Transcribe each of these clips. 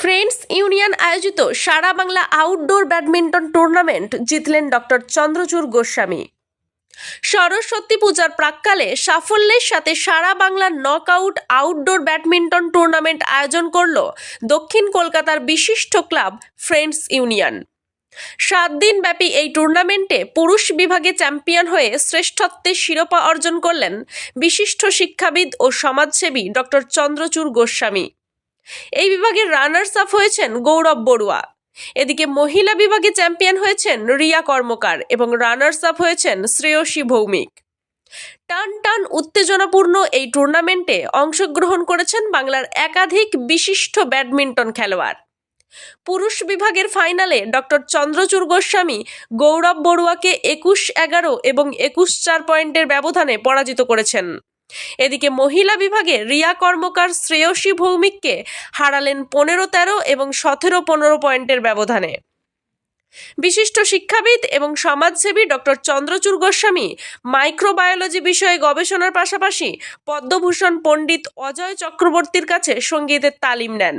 Friends union আয়োজিত সারা Bangla outdoor badminton tournament জিতলেন ডক্টর চন্দ্রচূড় গোস্বামী। সরস্বতী পূজার প্রাককালে সাফল্যের সাথে সারা বাংলার নকআউট আউটডোর ব্যাডমিন্টন টুর্নামেন্ট আয়োজন করল দক্ষিণ কলকাতার বিশিষ্ট ক্লাব ফ্রেন্ডস ইউনিয়ন। সাত দিন ব্যাপী এই টুর্নামেন্টে পুরুষ বিভাগে চ্যাম্পিয়ন হয়ে শ্রেষ্ঠত্বের শিরোপা অর্জন করলেন বিশিষ্ট শিক্ষাবিদ ও সমাজসেবী ডক্টর চন্দ্রচূড় গোস্বামী। এই বিভাগের রানার্স আপ হয়েছেন গৌরব বড়ুয়া। এদিকে মহিলা বিভাগে চ্যাম্পিয়ন হয়েছেন রিয়া কর্মকার এবং রানার্স আপ হয়েছেন শ্রেয়সী ভৌমিক। টান টান উত্তেজনাপূর্ণ এই টুর্নামেন্টে অংশগ্রহণ করেছেন বাংলার একাধিক বিশিষ্ট ব্যাডমিন্টন খেলোয়াড়। পুরুষ বিভাগের ফাইনালে ডক্টর চন্দ্রচূড় গোস্বামী গৌরব বড়ুয়াকে একুশ এগারো এবং একুশ চার পয়েন্টের ব্যবধানে পরাজিত করেছেন। এদিকে মহিলা বিভাগে রিয়া কর্মকার শ্রেয়সী ভৌমিককে হারালেন পনেরো তেরো এবং সতেরো পনেরো পয়েন্টের ব্যবধানে। বিশিষ্ট শিক্ষাবিদ এবং সমাজসেবী ডক্টর চন্দ্রচূর গোস্বামী মাইক্রোবায়োলজি বিষয়ে গবেষণার পাশাপাশি পদ্মভূষণ পণ্ডিত অজয় চক্রবর্তীর কাছে সঙ্গীতের তালিম নেন।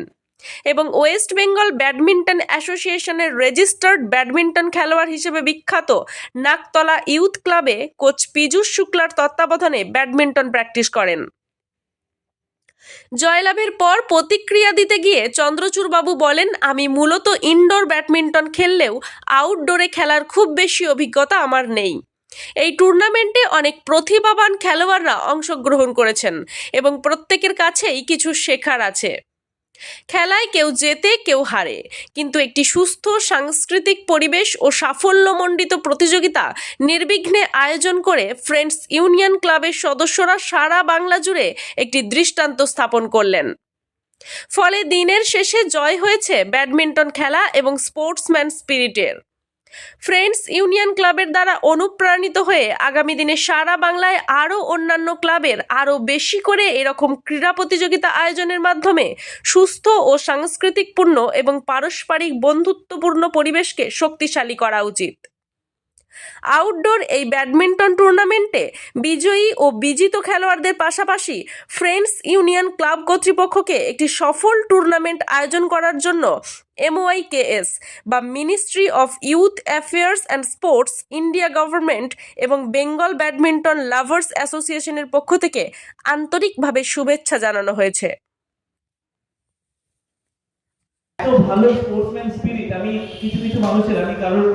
এবং ওয়েস্ট বেঙ্গল ব্যাডমিন্টন অ্যাসোসিয়েশনের রেজিস্টার্ড ব্যাডমিন্টন খেলোয়াড় হিসেবে বিখ্যাত নাকতলা ইউথ ক্লাবে কোচ পীযূষ শুক্লার তত্ত্বাবধানে ব্যাডমিন্টন প্র্যাকটিস করেন। জয়লাভের পর প্রতিক্রিয়া দিতে গিয়ে চন্দ্রচূড় বাবু বলেন, আমি মূলত ইনডোর ব্যাডমিন্টন খেললেও আউটডোরে খেলার খুব বেশি অভিজ্ঞতা আমার নেই। এই টুর্নামেন্টে অনেক প্রতিভাবান খেলোয়াড়রা অংশগ্রহণ করেছেন এবং প্রত্যেকের কাছেই কিছু শেখার আছে। খেলায় কেউ জেতে, কেউ হারে। কিন্তু একটি সুস্থ, সাংস্কৃতিক পরিবেশ ও সাফল্যমণ্ডিত প্রতিযোগিতা নির্বিঘ্নে আয়োজন করে ফ্রেন্ডস ইউনিয়ন ক্লাবের সদস্যরা সারা বাংলা জুড়ে একটি দৃষ্টান্ত স্থাপন করলেন। ফলে দিনের শেষে জয় হয়েছে ব্যাডমিন্টন খেলা এবং স্পোর্টসম্যান স্পিরিটের। ফ্রেন্ডস ইউনিয়ন ক্লাবের দ্বারা অনুপ্রাণিত হয়ে আগামী দিনে সারা বাংলায় আরও অন্যান্য ক্লাবের আরও বেশি করে এরকম ক্রীড়া প্রতিযোগিতা আয়োজনের মাধ্যমে সুস্থ ও সাংস্কৃতিকপূর্ণ এবং পারস্পরিক বন্ধুত্বপূর্ণ পরিবেশকে শক্তিশালী করা উচিত। আউটডোর এই ব্যাডমিন্টন টুর্নামেন্টে বিজয়ী ও বিজিত খেলোয়াড়দের পাশাপাশি ফ্রেন্ডস ইউনিয়ন ক্লাব কর্তৃপক্ষকে একটি সফল টুর্নামেন্ট আয়োজন করার জন্য এমওআইকেএস বা ministry of youth affairs and sports India government এবং বেঙ্গল ব্যাডমিন্টন লাভার্স অ্যাসোসিয়েশনের পক্ষ থেকে আন্তরিকভাবে শুভেচ্ছা জানানো হয়েছে। এত ভালো স্পোর্টসম্যান স্পিরিট আমি কিছু কিছু মানুষের, আমি কারোর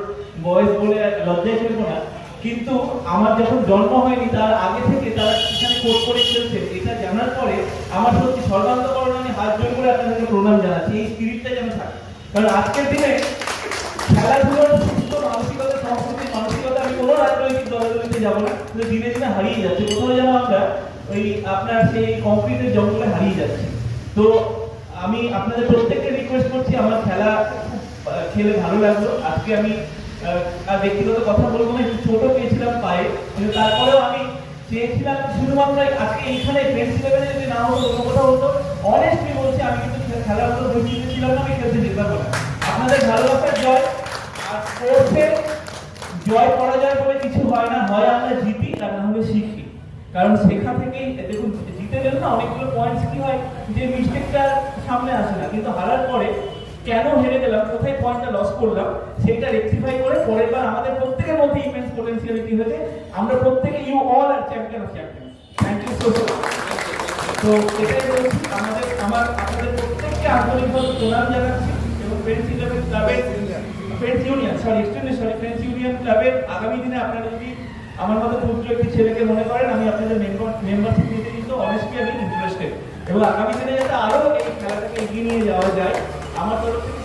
বয়স বলে লজ্জায় ফেলব না। কিন্তু আমার যখন জন্ম হয়নি, তার আগে থেকে তারা এখানে কোর্ট করে খেলছে এটা জানার পরে আমার সত্যি সর্বান্তকরণ আমি হাত জোর করে আপনাদেরকে প্রণাম জানাচ্ছি। এই স্পিরিটটা যেন থাকে। কারণ আজকের দিনে খেলাধুলার সুস্থ মানসিকতা, সংস্কৃতি, মানসিকতা আমি কোনো রাজনৈতিক দলগুলিতে যাব না। কিন্তু দিনে দিনে হারিয়ে যাচ্ছে। কোথাও যেন আমরা ওই আপনার সেই কংক্রিটের জঙ্গলে হারিয়ে যাচ্ছি। তো আমি আপনাদের প্রত্যেককে রিকোয়েস্ট করছি, আমার খেলা খেলে ভালো লাগল। আজকে আমি ব্যক্তিগত কথা বলব না, একটু ছোট পেয়েছিলাম পায়ে, কিন্তু তারপরেও আমি চেয়েছিলাম শুধুমাত্র আজকে এইখানে ফ্রেন্ডস লেভেলে যদি না হতো অন্য কোথাও হতো অনেস্টলি বলছি, আমি কিন্তু খে- খেলার উপর বৈশিষ্ট্য ছিলাম না, আমি খেলতে যেতাম না। আপনাদের ভালোবাসার জয় আর স্পোর্টসে জয় পরাজয় বলে কিছু হয় না, হয় আমরা জিতি আর না হলে শিখি। কারণ শেখা থেকেই দেখুন, জিতে গেলে না অনেকগুলো পয়েন্টস কি হয়, যে মিস্টেকটা সামনে আসে না, কিন্তু হারার পরে কেন হেরে গেলাম কোথায় পয়েন্টটা লস করলাম সেটা রেকটিফাই করে পরের বার আমাদের প্রত্যেকের মধ্যে ইমেন্স পোটেন্সিয়ালিটি হয়েছে। আমরা প্রত্যেকে you all are champion of champion thank you so much তো এটাই বলছি আমাদের আমার আপনাদের প্রত্যেককে আন্তরিকভাবে প্রণাম জানাচ্ছি এবং ফ্রেন্ডস ইলেভেন ক্লাবের friends union sorry extremely sorry friends union ক্লাবের আগামী দিনে আপনারা যদি আমার মতো ক্ষুদ্র একটি ছেলেকে মনে করেন আমি আপনাদের মেম্বার মেম্বারশিপ নিতে কিন্তু অনেস্টলি আমি ইন্টারেস্টেড এবং আগামী দিনে যাতে আরও এই খেলাটাকে এগিয়ে নিয়ে যাওয়া যায়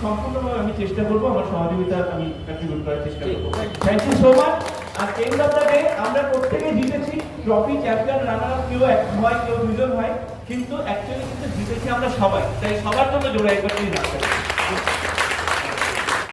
সম্পূর্ণভাবে আমি চেষ্টা করব আমার সহযোগিতা আমি কন্ট্রিবিউট করার চেষ্টা করব। থ্যাংক ইউ সো মাচ আর এন্ড অফ দ্য ডে আমরা প্রত্যেকে জিতেছি। ট্রফি চ্যাম্পিয়ন রানার আপ কেউ এক হয় কেউ দুজন হয় কিন্তু অ্যাকচুয়ালি কিন্তু জিতেছি আমরা সবাই। তাই সবার জন্য জোরে একবার